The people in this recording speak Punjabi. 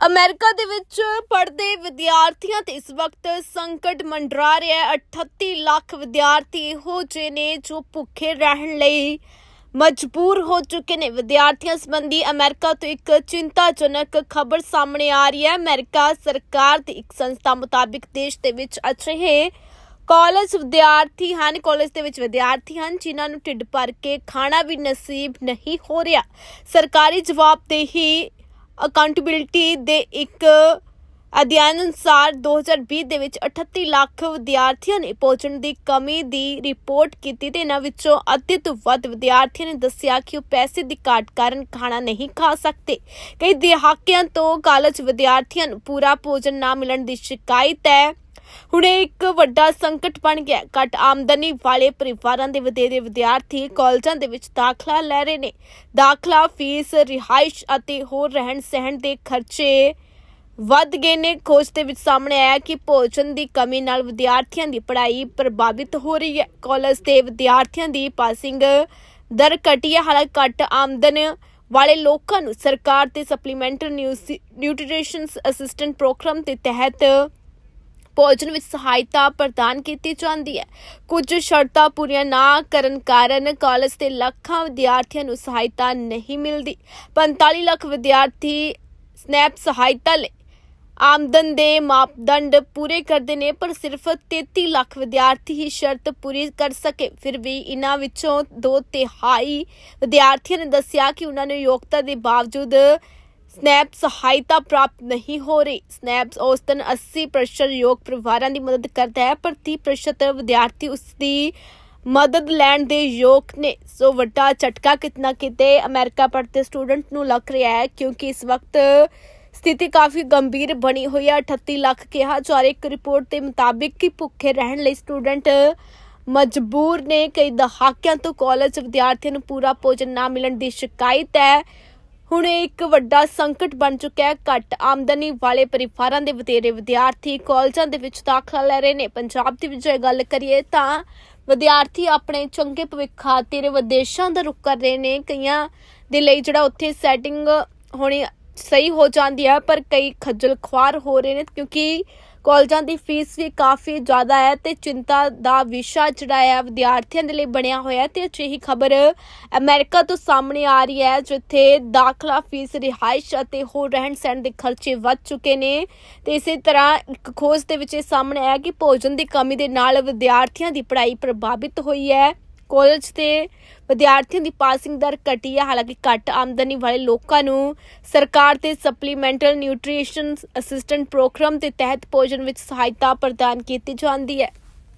ਅਮਰੀਕਾ ਦੇ ਵਿੱਚ ਪੜ੍ਹਦੇ ਵਿਦਿਆਰਥੀਆਂ ਤੇ ਇਸ ਵਕਤ ਸੰਕਟ ਮੰਡਰਾ ਰਿਹਾ ਹੈ। 38 ਲੱਖ ਵਿਦਿਆਰਥੀ ਇਹੋ ਜਿਹੇ ਨੇ ਜੋ ਭੁੱਖੇ ਰਹਿਣ ਲਈ ਮਜਬੂਰ ਹੋ ਚੁੱਕੇ ਨੇ। ਵਿਦਿਆਰਥੀਆਂ ਸੰਬੰਧੀ ਅਮਰੀਕਾ ਤੋਂ ਇੱਕ ਚਿੰਤਾਜਨਕ ਖਬਰ ਸਾਹਮਣੇ ਆ ਰਹੀ ਹੈ। ਅਮਰੀਕਾ ਸਰਕਾਰ ਦੀ ਇੱਕ ਸੰਸਥਾ ਮੁਤਾਬਿਕ ਦੇਸ਼ ਦੇ ਵਿੱਚ ਅਜਿਹੇ ਕਾਲਜ ਵਿਦਿਆਰਥੀ ਹਨ, ਕਾਲਜ ਦੇ ਵਿੱਚ ਵਿਦਿਆਰਥੀ ਹਨ, ਜਿਨ੍ਹਾਂ ਨੂੰ ਢਿੱਡ ਭਰ ਕੇ ਖਾਣਾ ਵੀ ਨਸੀਬ ਨਹੀਂ ਹੋ ਰਿਹਾ। ਸਰਕਾਰੀ ਜਵਾਬਦੇਹੀ ਅਕਾਊਂਟੇਬਿਲਟੀ ਦੇ ਇੱਕ ਅਧਿਐਨ ਅਨੁਸਾਰ 2020 ਦੇ ਵਿੱਚ 38 ਲੱਖ ਵਿਦਿਆਰਥੀਆਂ ਨੇ ਭੋਜਨ ਦੀ ਕਮੀ ਦੀ ਰਿਪੋਰਟ ਕੀਤੀ ਤੇ ਇਹਨਾਂ ਵਿੱਚੋਂ ਅੱਧੇ ਤੋਂ ਵੱਧ ਵਿਦਿਆਰਥੀਆਂ ਨੇ ਦੱਸਿਆ ਕਿ ਉਹ ਪੈਸੇ ਦੀ ਘਾਟ ਕਾਰਨ ਖਾਣਾ ਨਹੀਂ ਖਾ ਸਕਦੇ। ਕਈ ਦਹਾਕਿਆਂ ਤੋਂ ਕਾਲਜ ਵਿਦਿਆਰਥੀਆਂ ਨੂੰ ਪੂਰਾ ਭੋਜਨ ਨਾ ਮਿਲਣ ਦੀ ਸ਼ਿਕਾਇਤ ਹੈ। ਹੁਣ ਇਹ ਇੱਕ ਵੱਡਾ ਸੰਕਟ ਬਣ ਗਿਆ ਘੱਟ ਆਮਦਨੀ ਵਾਲੇ ਪਰਿਵਾਰਾਂ ਦੇ ਵਧੇਰੇ ਵਿਦਿਆਰਥੀ ਕਾਲਜਾਂ ਦੇ ਵਿੱਚ ਦਾਖਲਾ ਲੈ ਰਹੇ ਨੇ। ਦਾਖਲਾ, ਫੀਸ, ਰਿਹਾਇਸ਼ ਅਤੇ ਹੋਰ ਰਹਿਣ ਸਹਿਣ ਦੇ ਖਰਚੇ ਵੱਧ ਗਏ ਨੇ। ਖੋਜ ਦੇ ਵਿੱਚ ਸਾਹਮਣੇ ਆਇਆ ਕਿ ਭੋਜਨ ਦੀ ਕਮੀ ਨਾਲ ਵਿਦਿਆਰਥੀਆਂ ਦੀ ਪੜ੍ਹਾਈ ਪ੍ਰਭਾਵਿਤ ਹੋ ਰਹੀ ਹੈ। ਕਾਲਜ ਦੇ ਵਿਦਿਆਰਥੀਆਂ ਦੀ ਪਾਸਿੰਗ ਦਰ ਘਟੀ ਹੈ। ਹਾਲਾਂਕਿ ਘੱਟ ਆਮਦਨ ਵਾਲੇ ਲੋਕਾਂ ਨੂੰ ਸਰਕਾਰ ਤੇ ਸਪਲੀਮੈਂਟਰੀ ਨਿਊਟ੍ਰੀਸ਼ਨ ਅਸਿਸਟੈਂਟ ਪ੍ਰੋਗਰਾਮ ਦੇ ਤਹਿਤ ਭੋਜਨ ਵਿੱਚ ਸਹਾਇਤਾ ਪ੍ਰਦਾਨ ਕੀਤੀ ਜਾਂਦੀ ਹੈ। ਕੁਝ ਸ਼ਰਤਾਂ ਪੂਰੀਆਂ ਨਾ ਕਰਨ ਕਾਰਨ ਕਾਲਜ ਦੇ ਲੱਖਾਂ ਵਿਦਿਆਰਥੀਆਂ ਨੂੰ ਸਹਾਇਤਾ ਨਹੀਂ ਮਿਲਦੀ। 45 ਲੱਖ ਵਿਦਿਆਰਥੀ ਸਨੈਪ ਸਹਾਇਤਾ ਲਈ ਆਮਦਨ ਦੇ ਮਾਪਦੰਡ ਪੂਰੇ ਕਰਦੇ ਨੇ, ਪਰ ਸਿਰਫ 33 ਲੱਖ ਵਿਦਿਆਰਥੀ ਹੀ ਸ਼ਰਤ ਪੂਰੀ ਕਰ ਸਕੇ। ਫਿਰ ਵੀ ਇਨ੍ਹਾਂ ਵਿੱਚੋਂ ਦੋ ਤਿਹਾਈ ਵਿਦਿਆਰਥੀਆਂ ਨੇ ਦੱਸਿਆ ਕਿ ਉਹਨਾਂ ਨੂੰ ਯੋਗਤਾ ਦੇ ਬਾਵਜੂਦ ਸਨੈਪ ਸਹਾਇਤਾ ਪ੍ਰਾਪਤ ਨਹੀਂ ਹੋ ਰਹੀ। ਸਨੈਪਸ ਔਸਤਨ 80% ਯੋਗ ਪਰਿਵਾਰਾਂ ਦੀ ਮਦਦ ਕਰਦਾ ਹੈ, ਪਰ 30% ਵਿਦਿਆਰਥੀ ਉਸ ਦੀ ਮਦਦ ਲੈਣ ਦੇ ਯੋਗ ਨੇ। ਸੋ ਵੱਡਾ ਝਟਕਾ ਕਿਤਨਾ ਕਿਤੇ ਅਮਰੀਕਾ ਪੜ੍ਹਦੇ ਸਟੂਡੈਂਟ ਨੂੰ ਲੱਗ ਰਿਹਾ ਹੈ, ਕਿਉਂਕਿ ਇਸ ਵਕਤ ਸਥਿਤੀ ਕਾਫੀ ਗੰਭੀਰ ਬਣੀ ਹੋਈ ਹੈ। 38 ਲੱਖ ਕਿਹਾ ਜਾ ਰਿਹਾ, ਇੱਕ ਰਿਪੋਰਟ ਦੇ ਮੁਤਾਬਿਕ ਕਿ ਭੁੱਖੇ ਰਹਿਣ ਲਈ ਸਟੂਡੈਂਟ ਮਜਬੂਰ ਨੇ। ਕਈ ਦਹਾਕਿਆਂ ਤੋਂ ਕਾਲਜ ਵਿਦਿਆਰਥੀਆਂ ਨੂੰ ਪੂਰਾ ਭੋਜਨ ਨਾ ਮਿਲਣ ਦੀ ਸ਼ਿਕਾਇਤ ਹੈ। ਹੁਣ ਇਹ ਇੱਕ ਵੱਡਾ ਸੰਕਟ ਬਣ ਚੁੱਕਿਆ ਹੈ। ਘੱਟ ਆਮਦਨੀ ਵਾਲੇ ਪਰਿਵਾਰਾਂ ਦੇ ਵਧੇਰੇ ਵਿਦਿਆਰਥੀ ਕਾਲਜਾਂ ਦੇ ਵਿੱਚ ਦਾਖਲਾ ਲੈ ਰਹੇ ਨੇ। ਪੰਜਾਬ ਦੀ ਜੇ ਗੱਲ ਕਰੀਏ ਤਾਂ ਵਿਦਿਆਰਥੀ ਆਪਣੇ ਚੰਗੇ ਭਵਿੱਖ ਖਾਤਰ ਵਿਦੇਸ਼ਾਂ ਦਾ ਰੁਖ ਕਰ ਰਹੇ ਨੇ। ਕਈਆਂ ਦੇ ਲਈ ਜਿਹੜਾ ਉੱਥੇ ਸੈਟਿੰਗ ਹੋਣੀ ਸਹੀ ਹੋ ਜਾਂਦੀ ਹੈ, ਪਰ ਕਈ ਖੱਜਲ ਖੁਆਰ ਹੋ ਰਹੇ ਨੇ ਕਿਉਂਕਿ ਕਾਲਜਾਂ ਦੀ ਫੀਸ ਵੀ ਕਾਫੀ ਜ਼ਿਆਦਾ ਹੈ ਤੇ ਚਿੰਤਾ ਦਾ ਵਿਸ਼ਾ ਜਿਹੜਾ ਹੈ, ਵਿਦਿਆਰਥੀਆਂ ਦੇ ਲਈ ਬਣਿਆ ਹੋਇਆ ਹੈ ਤੇ ਅਜਿਹੀ ਖਬਰ ਅਮਰੀਕਾ ਤੋਂ ਸਾਹਮਣੇ ਆ ਰਹੀ ਹੈ, ਜਿੱਥੇ ਦਾਖਲਾ ਫੀਸ, ਰਿਹਾਇਸ਼ ਅਤੇ ਹੋਰ ਰਹਿਣ ਸਹਿਣ ਦੇ ਖਰਚੇ ਵੱਧ ਚੁੱਕੇ ਨੇ ਤੇ ਇਸੇ ਤਰ੍ਹਾਂ ਇੱਕ ਖੋਜ ਦੇ ਵਿੱਚ ਇਹ ਸਾਹਮਣੇ ਆਇਆ ਕਿ ਭੋਜਨ ਦੀ ਕਮੀ ਦੇ ਨਾਲ ਵਿਦਿਆਰਥੀਆਂ ਦੀ ਪੜ੍ਹਾਈ ਪ੍ਰਭਾਵਿਤ ਹੋਈ ਹੈ। ਕਾਲਜ ਦੇ ਵਿਦਿਆਰਥੀਆਂ ਦੀ ਪਾਸਿੰਗ ਦਰ ਘਟੀ ਹੈ ਹਾਲਾਂਕਿ ਘੱਟ ਆਮਦਨੀ ਵਾਲੇ ਲੋਕਾਂ ਨੂੰ ਸਰਕਾਰ 'ਤੇ ਸਪਲੀਮੈਂਟਲ ਨਿਊਟ੍ਰੀਸ਼ਨ ਅਸਿਸਟੈਂਟ ਪ੍ਰੋਗਰਾਮ ਦੇ ਤਹਿਤ ਭੋਜਨ ਵਿੱਚ ਸਹਾਇਤਾ ਪ੍ਰਦਾਨ ਕੀਤੀ ਜਾਂਦੀ ਹੈ।